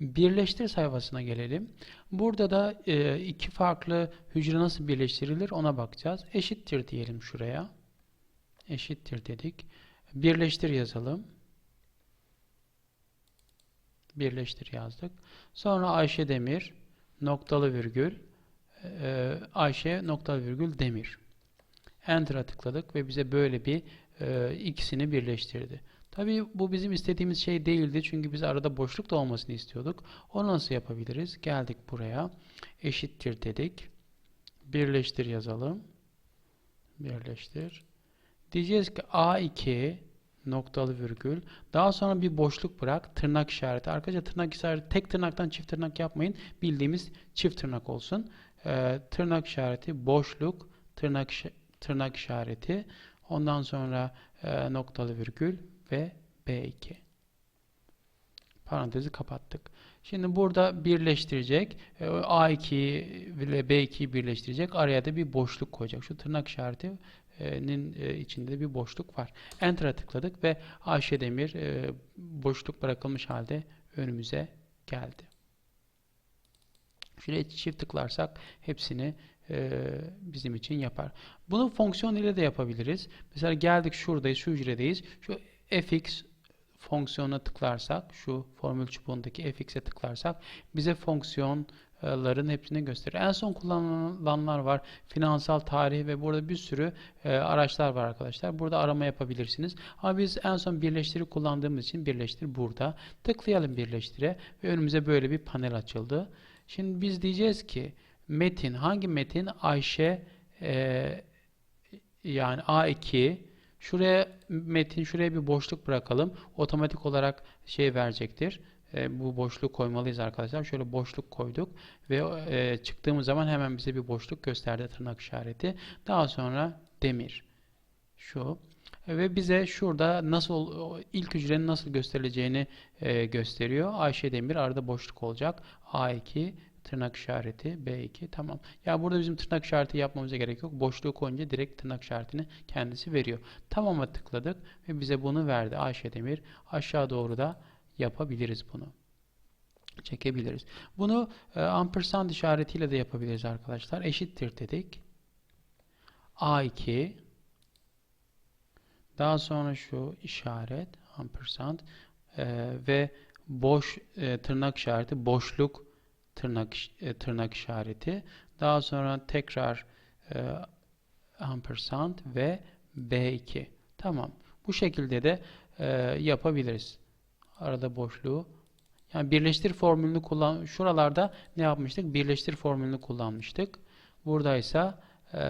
Birleştir sayfasına gelelim. Burada da e, iki farklı hücre nasıl birleştirilir ona bakacağız. Eşittir diyelim şuraya. Eşittir dedik. Birleştir yazalım. Birleştir yazdık. Sonra Ayşe Demir noktalı virgül e, Ayşe noktalı virgül Demir. Enter'a tıkladık ve bize böyle bir e, ikisini birleştirdi. Tabii bu bizim istediğimiz şey değildi çünkü biz arada boşluk da olmasını istiyorduk. Onu nasıl yapabiliriz? Geldik buraya. Eşittir dedik. Birleştir yazalım. Birleştir. Diyeceğiz ki A2 noktalı virgül. Daha sonra bir boşluk bırak. Tırnak işareti. Arkadaşlar tırnak işareti tek tırnaktan çift tırnak yapmayın. Bildiğimiz çift tırnak olsun. Ee, tırnak işareti, boşluk, tırnak tırnak işareti. Ondan sonra e, noktalı virgül ve B2. Parantezi kapattık. Şimdi burada birleştirecek. e, A2 ile B2'yi birleştirecek. Araya da bir boşluk koyacak. Şu tırnak işaretinin e, içinde bir boşluk var. Enter'a tıkladık ve Ayşe Demir e, boşluk bırakılmış halde önümüze geldi. Şuraya çift tıklarsak hepsini bizim için yapar. Bunu fonksiyon ile de yapabiliriz. Mesela geldik şuradayız, şu hücredeyiz. Şu fx fonksiyonuna tıklarsak, şu formül çubuğundaki fx'e tıklarsak bize fonksiyonların hepsini gösterir. En son kullanılanlar var. Finansal tarih ve burada bir sürü e, araçlar var arkadaşlar. Burada arama yapabilirsiniz. Ama biz en son birleştiri kullandığımız için birleştir burada. Tıklayalım birleştire ve önümüze böyle bir panel açıldı. Şimdi biz diyeceğiz ki metin hangi metin Ayşe e, yani A2 şuraya metin şuraya bir boşluk bırakalım. Otomatik olarak şey verecektir. E, bu boşluk koymalıyız arkadaşlar. Şöyle boşluk koyduk ve e, çıktığımız zaman hemen bize bir boşluk gösterdi tırnak işareti. Daha sonra demir. Şu ve bize şurada nasıl ilk hücrenin nasıl gösterileceğini e, gösteriyor. Ayşe Demir arada boşluk olacak. A2 tırnak işareti B2 tamam. Ya burada bizim tırnak işareti yapmamıza gerek yok. Boşluğu koyunca direkt tırnak işaretini kendisi veriyor. Tamam'a tıkladık ve bize bunu verdi. Ayşe Demir aşağı doğru da yapabiliriz bunu. Çekebiliriz. Bunu e, ampersand işaretiyle de yapabiliriz arkadaşlar. Eşittir dedik. A2 daha sonra şu işaret ampersand e, ve boş e, tırnak işareti boşluk tırnak e, tırnak işareti. Daha sonra tekrar e, ampersand ve B2. Tamam. Bu şekilde de e, yapabiliriz. Arada boşluğu. Yani birleştir formülünü kullan. Şuralarda ne yapmıştık? Birleştir formülünü kullanmıştık. Buradaysa e,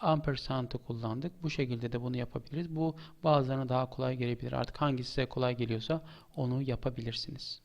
ampersand'ı kullandık. Bu şekilde de bunu yapabiliriz. Bu bazılarına daha kolay gelebilir. Artık hangisi size kolay geliyorsa onu yapabilirsiniz.